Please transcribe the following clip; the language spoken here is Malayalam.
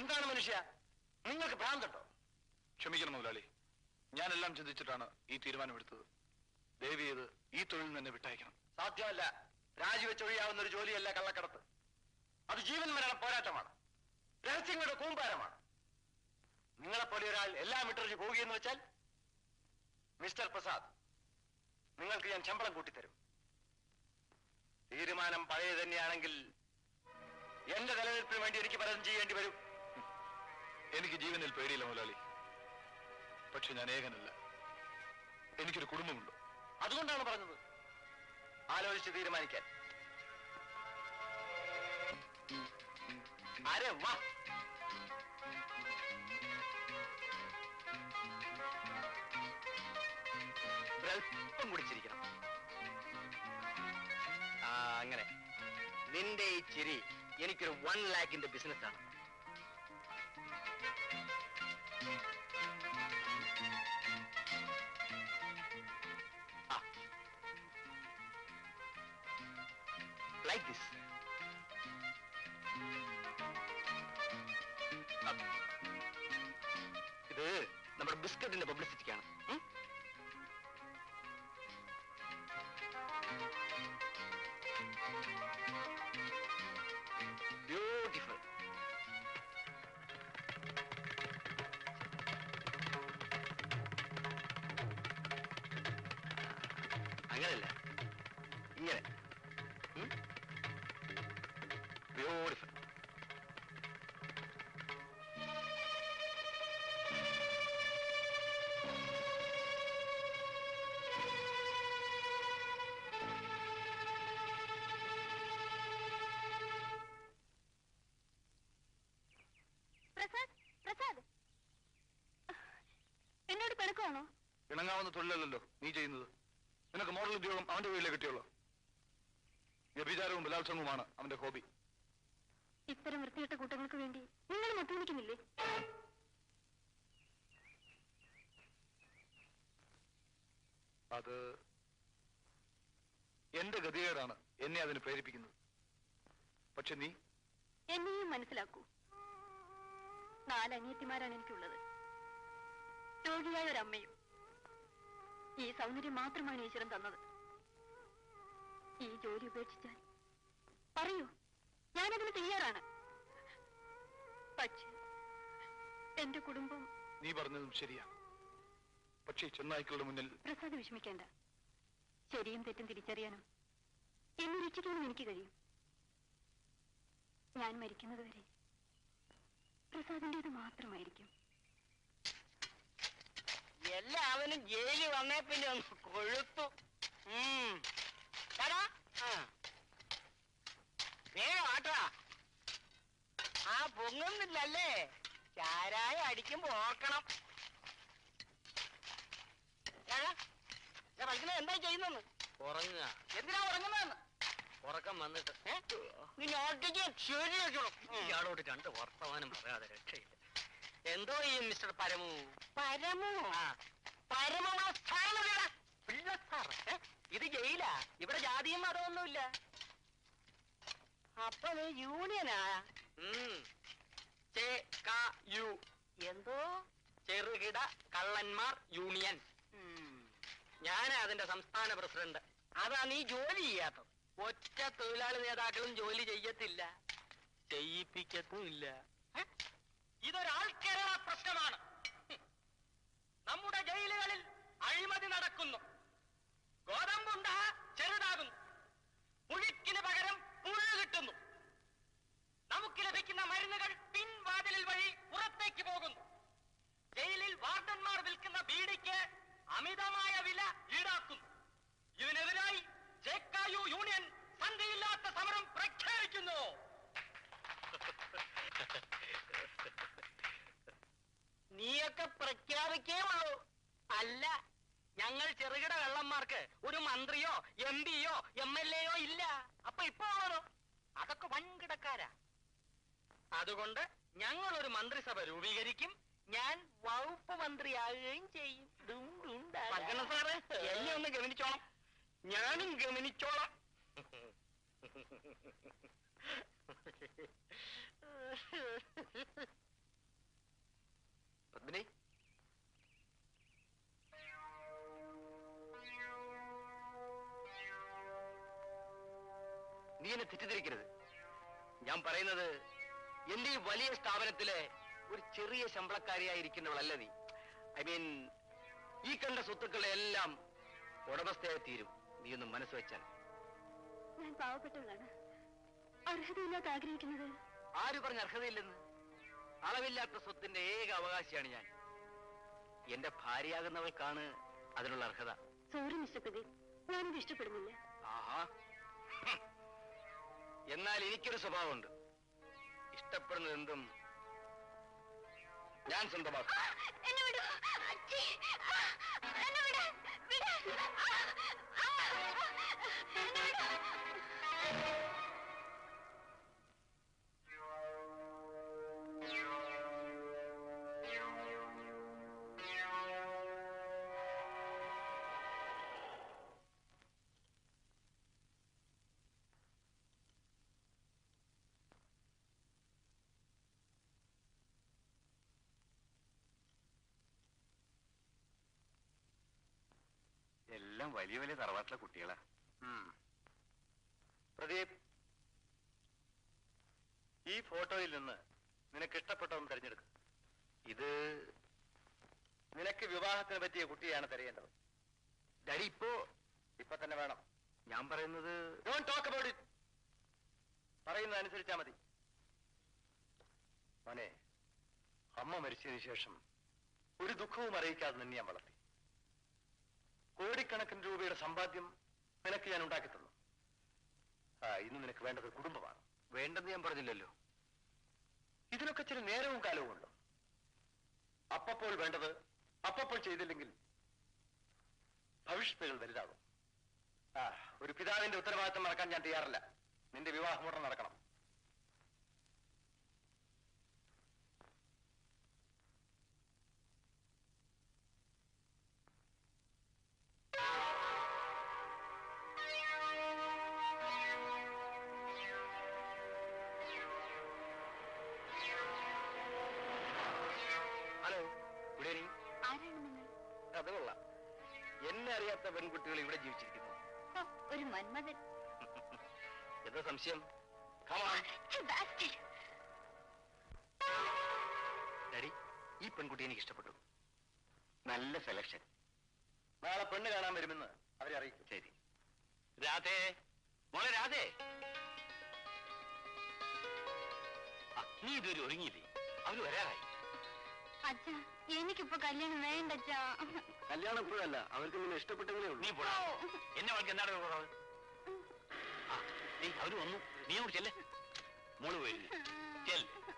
എന്താണ് മനുഷ്യ? നിങ്ങൾക്ക് ഭ്രാന്തട്ടോ ക്ഷമിക്കണം മുതലാളി. ഞാനെല്ലാം ചിന്തിച്ചിട്ടാണ് ഈ തീരുമാനമെടുത്തത്. ദേവി ഇത് ഈ തൊഴിൽ തന്നെ വിട്ടയക്കണം. സാധ്യമല്ല. രാജിവെച്ചൊഴിയാവുന്ന ഒരു ജോലിയല്ല കള്ളക്കടത്ത്. അത് ജീവൻ മരണ പോരാട്ടമാണ്. രഹസ്യങ്ങളുടെ കൂമ്പാരമാണ്. നിങ്ങളെപ്പോലെ ഒരാൾ എല്ലാം വിട്ടറിഞ്ഞ് പോവുകയെന്ന് വെച്ചാൽ മിസ്റ്റർ പ്രസാദ് നിങ്ങൾക്ക് ഞാൻ ശമ്പളം കൂട്ടിത്തരും. തീരുമാനം പഴയ തന്നെയാണെങ്കിൽ എന്റെ നിലനിൽപ്പിന് വേണ്ടി എനിക്ക് പലതും ചെയ്യേണ്ടി വരും. എനിക്ക് ജീവനിൽ പേടിയില്ല മുതലാളി പക്ഷെ ഞാൻ ഏകനല്ല. എനിക്കൊരു കുടുംബമുണ്ട്. അതുകൊണ്ടാണ് പറഞ്ഞത്. ആലോചിച്ച് തീരുമാനിക്കാൻ. കുടിച്ചിരിക്കണം അങ്ങനെ. നിന്റെ ഈ ചിരി എനിക്കൊരു വൺ ലാക്കിന്റെ ബിസിനസ് ലൈക്ക് this. ഇത് നമ്മുടെ ബിസ്ക്കറ്റിന്റെ പബ്ലിസിറ്റിക്കാണ്? ബ്യൂട്ടിഫുൾ അങ്ങനല്ല. ഇങ്ങനെ. പിണക്കമാണോ ഇണങ്ങാവുന്ന തൊഴിലല്ലല്ലോ നീ ചെയ്യുന്നത്. നിനക്ക് മോഡൽ ഉദ്യോഗം അവന്റെ വീട്ടിലെ കിട്ടിയുള്ളൂ. വ്യഭിചാരവും ബലാത്സംഗവുമാണ് അവന്റെ ഹോബി. ഇത്തരം വൃത്തികെട്ട കൂട്ടങ്ങൾക്ക് വേണ്ടി നിങ്ങൾ മദ്യപിക്കുന്നില്ലേ? അത് എന്റെ ഗതികേടാണ് എന്നെ അതിന് പ്രേരിപ്പിക്കുന്നത്. പക്ഷെ നീ? എന്നെയും മനസ്സിലാക്കൂ. നാലനിയത്തിമാരാണ് എനിക്കുള്ളത്. രോഗിയായ ഒരമ്മയും ഈ സൗന്ദര്യം മാത്രമാണ് ഈശ്വരൻ തന്നത്. ഈ ജോലി ഉപേക്ഷിച്ചാൽ. പറയൂ ഞാനതിന് തയ്യാറാണ്. പക്ഷേ എന്റെ കുടുംബം നീ പറഞ്ഞതും ശരിയാ. പക്ഷേ ചെന്നായ്ക്കളുടെ മുന്നിൽ പ്രസാദ് വിഷമിക്കേണ്ട. ശരിയും തെറ്റും തിരിച്ചറിയാനും എന്നെ രക്ഷിക്കാനും എനിക്ക് കഴിയും. ഞാൻ മരിക്കുന്നത് വരെ പ്രസാദിന്റേത് മാത്രമായിരിക്കും. എല്ലാവനും ജയിലിൽ വന്നേ പിന്നെ ഒന്ന് കൊഴുത്തു. വേഗം ആട്ടാ. ആ പൊങ്ങുന്നില്ലല്ലേ? ചാരായ അടിക്കുമ്പോ ഓർക്കണം. പഠിക്കുന്നത് എന്താ ചെയ്യുന്നെന്ന് ഉറങ്ങുക. എന്തിനാ ഉറങ്ങുന്നതെന്ന്? ഉറക്കം വന്നിട്ട്? നീ നോട്ടിക്ക് ശരി വെച്ചോളൂ ഇയാളോട് രണ്ട് വർത്തമാനം പറയാതെ രക്ഷയില്ല. എന്തോ ഈ മിസ്റ്റർ പരമു? പരമു? ആ. പരമോ സാർ ഇത് ജയിലാ. ഇവിടെ ജാതിയും മതമൊന്നുമില്ല. അപ്പൊ നീ യൂണിയനാ? എന്തോ? ചെറുകിട കള്ളന്മാർ യൂണിയൻ. ഞാനാ അതിന്റെ സംസ്ഥാന പ്രസിഡന്റ്. അതാ നീ ജോലി ചെയ്യാത്തത്. ഒറ്റ തൊഴിലാളി നേതാക്കളും ജോലി ചെയ്യത്തില്ല. ചെയ്യിപ്പിക്കത്തുമില്ല. ഇതൊരാൾക്കേരള പ്രശ്നമാണ്. നമ്മുടെ ജയിലുകളിൽ അഴിമതി നടക്കുന്നു. ഗോതമ്പുണ്ട ചെറുതാകുന്നു. പുഴുക്കിന് പകരം പുഴു കിട്ടുന്നു. നമുക്ക് ലഭിക്കുന്ന മരുന്നുകൾ പിൻവാതിലിൽ വഴി പുറത്തേക്ക് പോകുന്നു. ജയിലിൽ വാർഡന്മാർ വിൽക്കുന്ന ബീഡിക്ക് അമിതമായ വില ഈടാക്കുന്നു. നീയൊക്കെ പ്രഖ്യാപിക്കേ ഉള്ളൂ. അല്ല ഞങ്ങൾ ചെറുകിട വെള്ളന്മാർക്ക് ഒരു മന്ത്രിയോ എം പിയോ എം എൽ എയോ ഇല്ല. അപ്പൊ ഇപ്പൊ ഉള്ളതോ അതൊക്കെ വൻകിടക്കാരാ. അതുകൊണ്ട് ഞങ്ങൾ ഒരു മന്ത്രിസഭ രൂപീകരിക്കും. ഞാൻ വകുപ്പ് മന്ത്രിയാകുകയും ചെയ്യും. സാറ്? എന്നെ ഒന്ന് ഗമനിച്ചോണം ഞാനും ഗമനിച്ചോളാം. പത്മിനി? നീ എന്നെ തെറ്റിദ്ധരിക്കരുത്. ഞാൻ പറയുന്നത് എന്റെ ഈ വലിയ സ്ഥാപനത്തിലെ ഒരു ചെറിയ ശമ്പളക്കാരിയായിരിക്കുന്നവളല്ല നീ. ഐ മീൻ ഈ കണ്ട സ്വത്തുക്കളെ എല്ലാം ഉടമസ്ഥയായി തീരും. നീ ഒന്ന് മനസ്സ് വെച്ചാൽ. ഞാൻ പാവപ്പെട്ടവളാണ്. അർഹതയില്ലാത്ത ആഗ്രഹിക്കുന്നത്. ആര് പറഞ്ഞ അർഹതയില്ലെന്ന്? അളവില്ലാത്ത സ്വത്തിന്റെ ഏക അവകാശിയാണ് ഞാൻ. എന്റെ ഭാര്യയാകുന്നവൾക്കാണ് അതിനുള്ള അർഹത. സോറി മിസ്റ്റർ പ്രദീപ് ഞാനത് ഇഷ്ടപ്പെടുന്നില്ല. ആഹാ. എന്നാൽ എനിക്കൊരു സ്വഭാവമുണ്ട്. ഇഷ്ടപ്പെടുന്നത് എന്തും ഞാൻ സ്വന്തമാക്കും. എന്നെ വിടൂ. എല്ലാം വലിയ വലിയ തറവാട്ടിലെ കുട്ടികളാ. പ്രദീപ് ഈ ഫോട്ടോയിൽ നിന്ന് നിനക്ക് ഇഷ്ടപ്പെട്ട ഒന്ന് തിരഞ്ഞെടുക്കും. ഇത് നിനക്ക് വിവാഹത്തിന് പറ്റിയ കുട്ടിയാണ് തിരയേണ്ടത്. ഡാഡി ഇപ്പോ ഇപ്പൊ തന്നെ വേണം. ഞാൻ പറയുന്നത് ഡോണ്ട് ടോക്ക് അബൌട്ട് ഇറ്റ് പറയുന്നത് അനുസരിച്ചാ മതി. മോനെ അമ്മ മരിച്ചതിന് ശേഷം ഒരു ദുഃഖവും അറിയിക്കാതെ നിന്നെ ഞാൻ വളർത്തി. കോടിക്കണക്കിന് രൂപയുടെ സമ്പാദ്യം നിനക്ക് ഞാൻ ഉണ്ടാക്കി തന്നു ആ ഇന്ന് നിനക്ക് വേണ്ടത് കുടുംബമാണ്. വേണ്ടെന്ന് ഞാൻ പറഞ്ഞില്ലല്ലോ. ഇതിനൊക്കെ ചില നേരവും കാലവും ഉണ്ട്. അപ്പപ്പോൾ വേണ്ടത് അപ്പപ്പോൾ ചെയ്തില്ലെങ്കിൽ ഭവിഷ്യത്തുകൾ വലുതാകും. ആ ഒരു പിതാവിന്റെ ഉത്തരവാദിത്തം മറക്കാൻ ഞാൻ തയ്യാറല്ല. നിന്റെ വിവാഹം ഉടൻ നടക്കണം. അത് കൊള്ളാം എന്നെ അറിയാത്ത പെൺകുട്ടികൾ ഇവിടെ ജീവിച്ചിരിക്കുന്നു. ഒരു മന്മഥൻ. എന്താ സംശയം. ഡാഡി ഈ പെൺകുട്ടി എനിക്ക് ഇഷ്ടപ്പെട്ടു. നല്ല സെലക്ഷൻ നാളെ പെണ്ണ് കാണാൻ വരുമെന്ന് അവരെ അറിയിക്കും. ശരി. രാധേ. മോളെ രാധേ. ആ, നീ ഇതുവരെ ഒരുങ്ങിയില്ലേ? അവർ വരാറായി. അച്ഛാ എനിക്കിപ്പോ കല്യാണം വേണ്ട കല്യാണം ഇപ്പോഴല്ല അവർക്ക് നിന്നെ ഇഷ്ടപ്പെട്ടെങ്കിലേ ഉള്ളൂ. നീ പോടാ. എന്നെ അവൾക്ക് എന്താണ് കുറവ് നീ അവർ വന്നു. നീ അങ്ങോട്ട് ചെല്ലേ. മോൾ പോയി. ചെല്ല്.